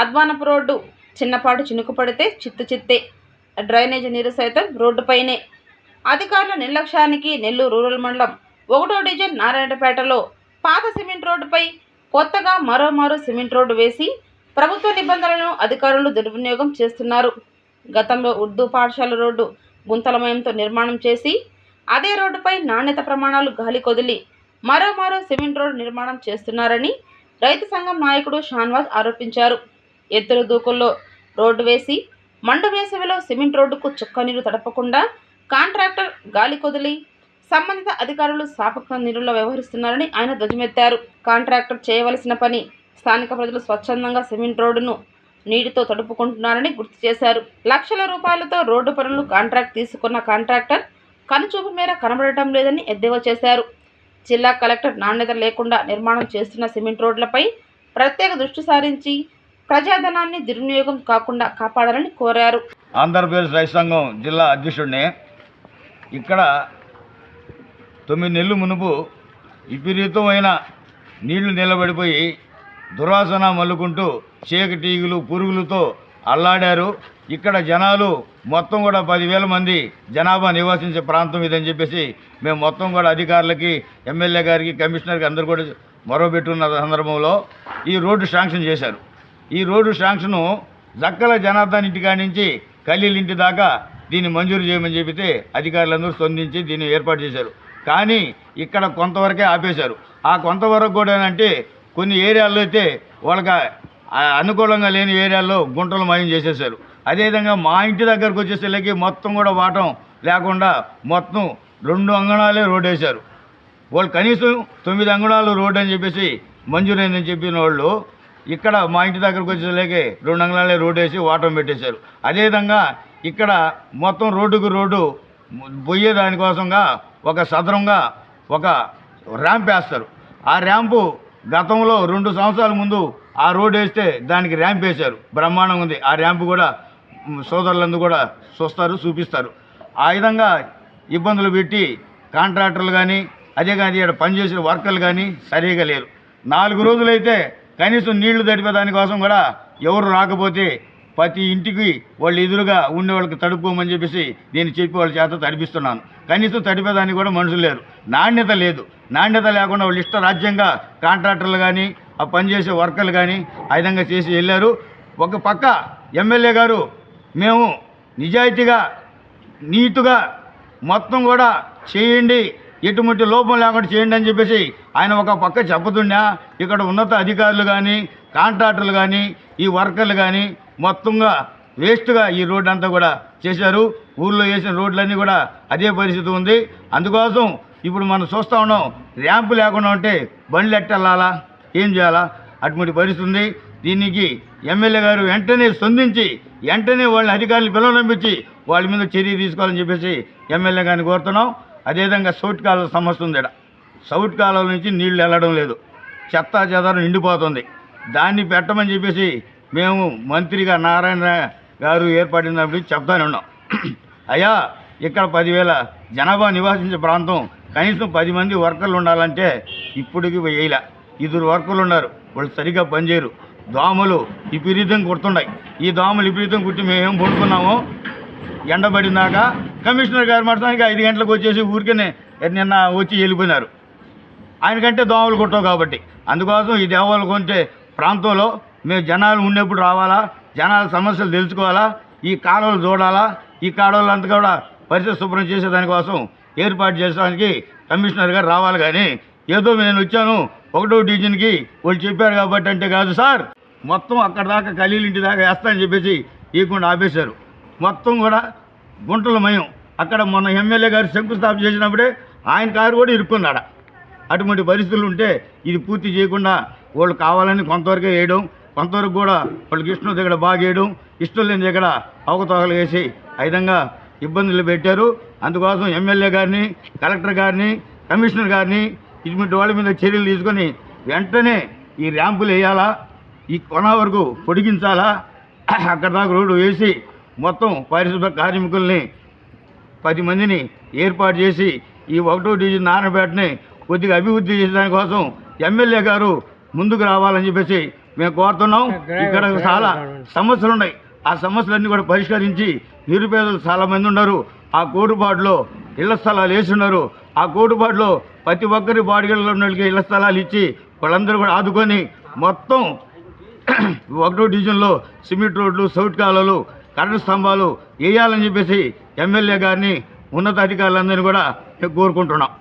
అద్వానపు road చిన్నపాటు చినుకు పడితే చిత్తు చిత్తే. డ్రైనేజీ నీరు సైతం రోడ్డుపైనే. అధికారుల నిర్లక్ష్యానికి నెల్లూరు రూరల్ మండలం ఒకటో డివిజన్ నారాయణపేటలో పాత సిమెంట్ రోడ్డుపై కొత్తగా మరో మరో సిమెంట్ రోడ్డు వేసి ప్రభుత్వ నిబంధనలను అధికారులు దుర్వినియోగం చేస్తున్నారు. గతంలో ఉర్దూ పాఠశాల రోడ్డు గుంతలమయంతో నిర్మాణం చేసి అదే రోడ్డుపై నాణ్యత ప్రమాణాలు గాలి కొదిలి మరో మరో సిమెంట్ రోడ్డు నిర్మాణం చేస్తున్నారని రైతు సంఘం నాయకుడు షాన్వాజ్ ఆరోపించారు. ఎత్తుల దూకుల్లో రోడ్డు వేసి మండు వేసవిలో సిమెంట్ రోడ్డుకు చుక్క నీరు తడపకుండా కాంట్రాక్టర్ గాలి కొదిలి సంబంధిత అధికారులు సాపక నీరులో వ్యవహరిస్తున్నారని ఆయన ధ్వజమెత్తారు. కాంట్రాక్టర్ చేయవలసిన పని స్థానిక ప్రజలు స్వచ్ఛందంగా సిమెంట్ రోడ్డును నీటితో తడుపుకుంటున్నారని గుర్తు చేశారు. లక్షల రూపాయలతో రోడ్డు పనులు కాంట్రాక్ట్ తీసుకున్న కాంట్రాక్టర్ కనుచూపు మేర కనబడటం లేదని ఎద్దేవా చేశారు. జిల్లా కలెక్టర్ నాణ్యత లేకుండా నిర్మాణం చేస్తున్న సిమెంట్ రోడ్లపై ప్రత్యేక దృష్టి సారించి ప్రజాధనాన్ని దుర్వినియోగం కాకుండా కాపాడాలని కోరారు. ఆంధ్రప్రదేశ్ రైతు సంఘం జిల్లా అధ్యక్షుడిని ఇక్కడ తొమ్మిది నెలలు మునుపు విపరీతమైన నీళ్ళు నిలబడిపోయి దుర్వాసన మల్లుకుంటూ చీకటీగులు పురుగులతో అల్లాడారు. ఇక్కడ జనాలు మొత్తం కూడా పదివేల మంది జనాభా నివసించే ప్రాంతం ఇదని చెప్పేసి మేము మొత్తం కూడా అధికారులకి ఎమ్మెల్యే గారికి కమిషనర్కి అందరు కూడా మొరవబెట్టున్న సందర్భంలో ఈ రోడ్డు శాంక్షన్ చేశారు. ఈ రోడ్డు శాంక్షను జక్కల జనార్దన్ ఇంటికాడి నుంచి కల్లీల ఇంటి దాకా దీన్ని మంజూరు చేయమని చెప్పితే అధికారులందరూ స్పందించి దీన్ని ఏర్పాటు చేశారు. కానీ ఇక్కడ కొంతవరకే ఆపేశారు. ఆ కొంతవరకు కూడా అంటే కొన్ని ఏరియాల్లో అయితే వాళ్ళకి అనుకూలంగా లేని ఏరియాల్లో గుంటలు మాయం చేసేసారు అదేవిధంగా మా ఇంటి దగ్గరకు వచ్చేసరికి మొత్తం కూడా వాటం లేకుండా మొత్తం రెండు అంగణాలే రోడ్ వేశారు. వాళ్ళు కనీసం తొమ్మిది అంగణాలు రోడ్ అని చెప్పేసి మంజూరైందని చెప్పిన వాళ్ళు ఇక్కడ మా ఇంటి దగ్గరకు వచ్చేసరికి రెండు అంగళాలే రోడ్ వేసి వాటం పెట్టేశారు. అదేవిధంగా ఇక్కడ మొత్తం రోడ్డుకు రోడ్డు పోయే దానికోసంగా ఒక సదరంగా ఒక ర్యాంప్ వేస్తారు. ఆ ర్యాంపు గతంలో రెండు సంవత్సరాల ముందు ఆ రోడ్ వేస్తే దానికి ర్యాంప్ వేశారు. బ్రహ్మాండం ఉంది. ఆ ర్యాంపు కూడా సోదరులందు సోదరులందరూ కూడా చూస్తారు చూపిస్తారు. ఆ విధంగా ఇబ్బందులు పెట్టి కాంట్రాక్టర్లు కానీ అదే కానీ ఇక్కడ పనిచేసే వర్కర్లు కానీ సరిగా లేరు. నాలుగు రోజులైతే కనీసం నీళ్ళు తడిపే దానికోసం కూడా ఎవరు రాకపోతే ప్రతి ఇంటికి వాళ్ళు ఎదురుగా ఉండే వాళ్ళకి తడుపుకోమని చెప్పేసి నేను చెప్పి వాళ్ళ చేత తడిపిస్తున్నాను. కనీసం తడిపేదానికి కూడా మనుషులు లేరు. నాణ్యత లేదు. నాణ్యత లేకుండా వాళ్ళు ఇష్టరాజ్యంగా కాంట్రాక్టర్లు కానీ ఆ పనిచేసే వర్కర్లు కానీ ఆ విధంగా చేసి వెళ్ళారు. ఒక పక్క ఎమ్మెల్యే గారు మేము నిజాయితీగా నీటుగా మొత్తం కూడా చేయండి ఎటువంటి లోపం లేకుండా చేయండి అని చెప్పేసి ఆయన ఒక పక్క చెప్పుతుండా ఇక్కడ ఉన్నత అధికారులు కానీ కాంట్రాక్టర్లు కానీ ఈ వర్కర్లు కానీ మొత్తంగా వేస్ట్గా ఈ రోడ్డు అంతా కూడా చేశారు. ఊళ్ళో వేసిన రోడ్లన్నీ కూడా అదే పరిస్థితి ఉంది. అందుకోసం ఇప్పుడు మనం చూస్తూ ఉన్నాం ర్యాంపు లేకుండా ఉంటే బండ్లు ఎట్టెళ్ళాలా? ఏం చేయాలా? అటువంటి పరిస్థితి ఉంది. దీనికి ఎమ్మెల్యే గారు వెంటనే స్పందించి వెంటనే వాళ్ళని అధికారులు పంపించి వాళ్ళ మీద చర్య తీసుకోవాలని చెప్పేసి ఎమ్మెల్యే గారిని కోరుతున్నాం. అదేవిధంగా సౌట్ కాలువ సమస్య ఉంది ఇక్కడ సౌట్ కాలువ నుంచి నీళ్ళు వెళ్ళడం లేదు. చెత్త చెదారం నిండిపోతుంది. దాన్ని పెట్టమని చెప్పేసి మేము మంత్రిగా నారాయణ గారు ఏర్పడినప్పుడు చెప్తానే ఉన్నాం. అయ్యా ఇక్కడ పదివేల జనాభా నివాసించే ప్రాంతం కనీసం పది మంది వర్కర్లు ఉండాలంటే ఇప్పటికి వేయలే ఇద్దరు వర్కర్లు ఉన్నారు. వాళ్ళు సరిగ్గా పనిచేయరు. దోమలు విపరీతం కుడుతున్నాయి. ఈ దోమలు విపరీతం కుట్టి మేమేం పడుకున్నాము? ఎండబడినాక కమిషనర్ గారు మడతానికి ఐదు గంటలకు వచ్చేసి ఊరికనే నిన్న వచ్చి వెళ్ళిపోయినారు. ఆయనకంటే దోమలు కొట్టవు కాబట్టి. అందుకోసం ఈ దేవాలు కొంటే ప్రాంతంలో మేము జనాలు ఉన్నప్పుడు రావాలా జనాల సమస్యలు తెలుసుకోవాలా ఈ కాలువలు చూడాలా ఈ కాలువలంతా కూడా పరిస్థితి శుభ్రం చేసే దానికోసం ఏర్పాటు చేసడానికి కమిషనర్ గారు రావాలి కానీ ఏదో నేను వచ్చాను ఒకటో డివిజన్కి వాళ్ళు చెప్పారు కాబట్టి అంటే కాదు సార్. మొత్తం అక్కడ దాకా ఖలీలు ఇంటి దాకా వేస్తానని చెప్పేసి ఇవ్వకుండా ఆపేశారు. మొత్తం కూడా గుంటల మయం. అక్కడ మొన్న ఎమ్మెల్యే గారు శంకుస్థాపన చేసినప్పుడే ఆయన కారు కూడా ఇరుక్కున్నాడు. అటువంటి పరిస్థితులు ఉంటే ఇది పూర్తి చేయకుండా వాళ్ళు కావాలని కొంతవరకే వేయడం కొంతవరకు కూడా వాళ్ళకి ఇష్టం దగ్గర బాగా వేయడం ఇష్టం లేని దగ్గర అవకతవకలు వేసి ఆ విధంగా ఇబ్బందులు పెట్టారు. అందుకోసం ఎమ్మెల్యే గారిని కలెక్టర్ గారిని కమిషనర్ గారిని ఇటువంటి వాళ్ళ మీద చర్యలు తీసుకొని వెంటనే ఈ ర్యాంపులు వేయాలా ఈ కొన వరకు పొడిగించాలా అక్కడ దాకా రోడ్డు వేసి మొత్తం పారిశుభ్ర కార్మికుల్ని పది మందిని ఏర్పాటు చేసి ఈ ఒకటో డివిజన్ నారాయణపేటని కొద్దిగా అభివృద్ధి చేసే కోసం ఎమ్మెల్యే గారు ముందుకు రావాలని చెప్పేసి మేము కోరుతున్నాం. ఇక్కడ చాలా సమస్యలు ఉన్నాయి ఆ సమస్యలన్నీ కూడా పరిష్కరించి నిరుపేదలు చాలామంది ఉన్నారు. ఆ కోటుబాటులో ఇళ్ళ స్థలాలు వేసి ఉన్నారు. ఆ కోటుబాటులో ప్రతి ఒక్కరి బాడిగల్లో ఉన్నకి ఇళ్ళ స్థలాలు ఇచ్చి వాళ్ళందరూ కూడా ఆదుకొని మొత్తం ఒకటో డివిజన్లో సిమెంట్ రోడ్లు సౌట్ కాలలు కరెంటు స్తంభాలు వేయాలని చెప్పేసి ఎమ్మెల్యే గారిని ఉన్నతాధికారులందరినీ కూడా కోరుకుంటున్నాం.